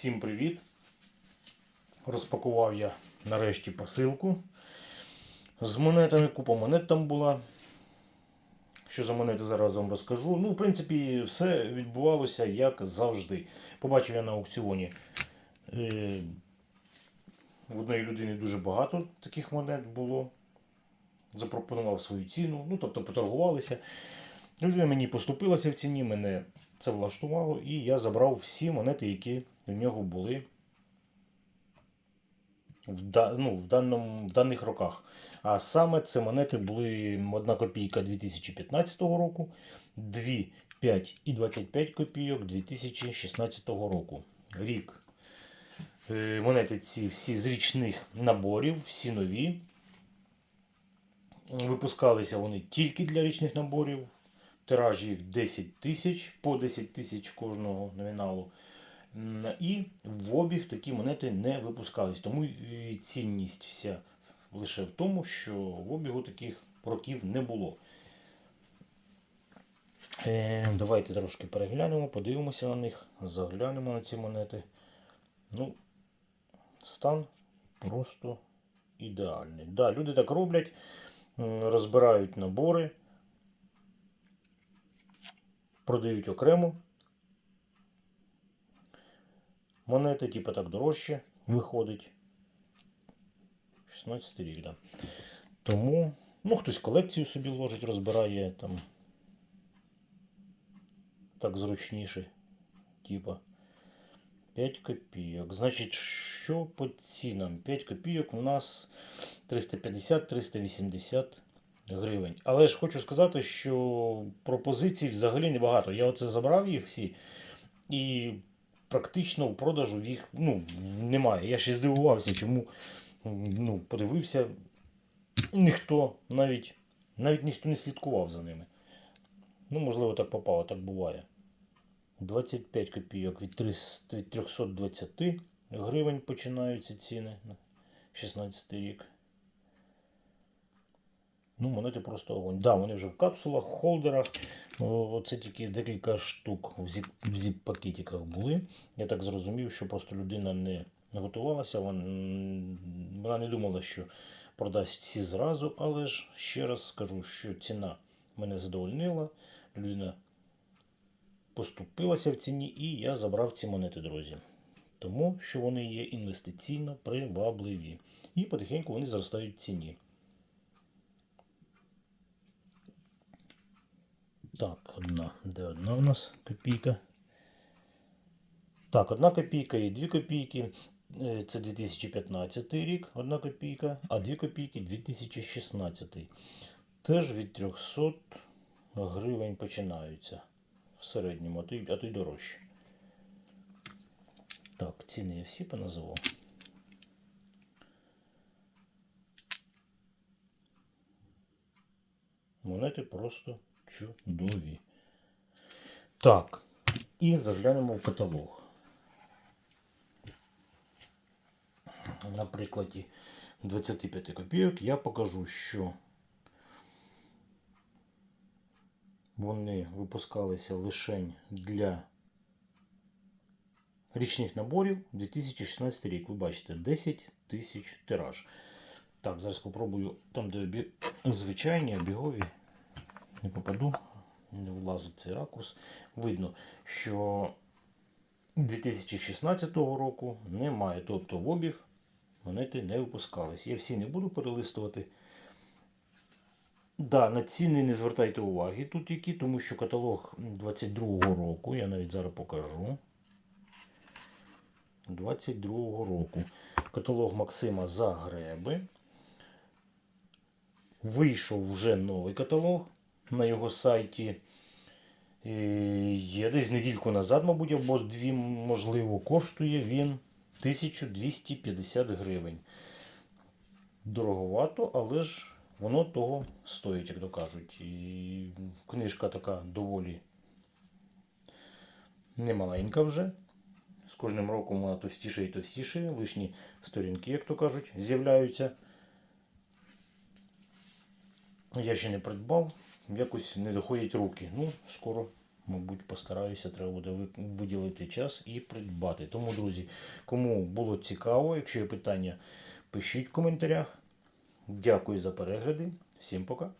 Всім привіт! Розпакував я нарешті посилку. З монетами купа монет там була. Що за монети зараз вам розкажу. Ну, в принципі, все відбувалося як завжди. Побачив я на аукціоні. е, В одної людини дуже багато таких монет було. Запропонував свою ціну, ну тобто поторгувалися. Людина мені поступилася в ціні, мене це влаштувало, і я забрав всі монети, які в нього були в, да, ну, в, даному, в даних роках. А саме це монети були 1 копійка 2015 року, 2, 5 і 25 копійок 2016 року. Рік. Е, Монети ці всі з річних наборів, всі нові. Випускалися вони тільки для річних наборів. Тираж їх 10 тисяч, по 10 тисяч кожного номіналу. І в обіг такі монети не випускались. Тому і цінність вся лише в тому, що в обігу таких років не було. Е, давайте трошки переглянемо, подивимося на них, заглянемо на ці монети. Ну, стан просто ідеальний. Да, люди так роблять, розбирають набори, продають окремо. Монети, типу так дорожче виходить. 16 рік, да. Тому, ну, хтось колекцію собі ложить, розбирає там. Так зручніше. Типа. 5 копійок. Значить, що по цінам? 5 копійок у нас 350-380 гривень. Але ж хочу сказати, що пропозицій взагалі небагато. Я оце забрав їх всі. І практично в продажу їх ну, немає. Я ще здивувався, чому ну, подивився. Ніхто навіть навіть ніхто не слідкував за ними. Ну, можливо, так попало, так буває. 25 копійок від 300 від 320 гривень починаються ціни на 16 рік. Ну, монети просто огонь. Да, вони вже в капсулах, в холдерах. Оце тільки декілька штук в зіп, в зіп-пакетиках були. Я так зрозумів, що просто людина не готувалася, вона не думала, що продасть всі зразу, але ж ще раз скажу, що ціна мене задовольнила. Людина поступилася в ціні, і я забрав ці монети, друзі. Тому що вони є інвестиційно привабливі. І потихеньку вони зростають в ціні. Так, одна. Де одна у нас копійка? Так, одна копійка і дві копійки. Е, Це 2015 рік, одна копійка, а дві копійки 2016. Теж від 300 гривень починаються в середньому, а то й, а то й дорожче. Так, ціни я всі поназивав. Монети просто чудові. Так, і заглянемо в каталог. На прикладі 25 копійок я покажу, що вони випускалися лише для річних наборів 2016 рік. Ви бачите, 10 тисяч тираж. Так, зараз спробую там, де звичайні обігові, не попаду, не влазить цей ракурс. Видно, що 2016 року немає. Тобто в обіг монети не випускались. Я всі не буду перелистувати. Да, на ціни не звертайте уваги тут які, тому що каталог 22-го року, я навіть зараз покажу. 22-го року. Каталог Максима Загреби. Вийшов вже новий каталог на його сайті. Є десь недільку назад, мабуть, або дві, можливо, коштує він 1250 гривень. Дороговато, але ж воно того стоїть, як то кажуть. І книжка така доволі немаленька вже. З кожним роком вона товстіше і товстіше, лишні сторінки, як то кажуть, з'являються. Я ще не придбав, якось не доходять руки. Ну, скоро мабуть, постараюся, треба буде виділити час і придбати. Тому, друзі, кому було цікаво, якщо є питання, пишіть в коментарях. Дякую за перегляди. Всім пока.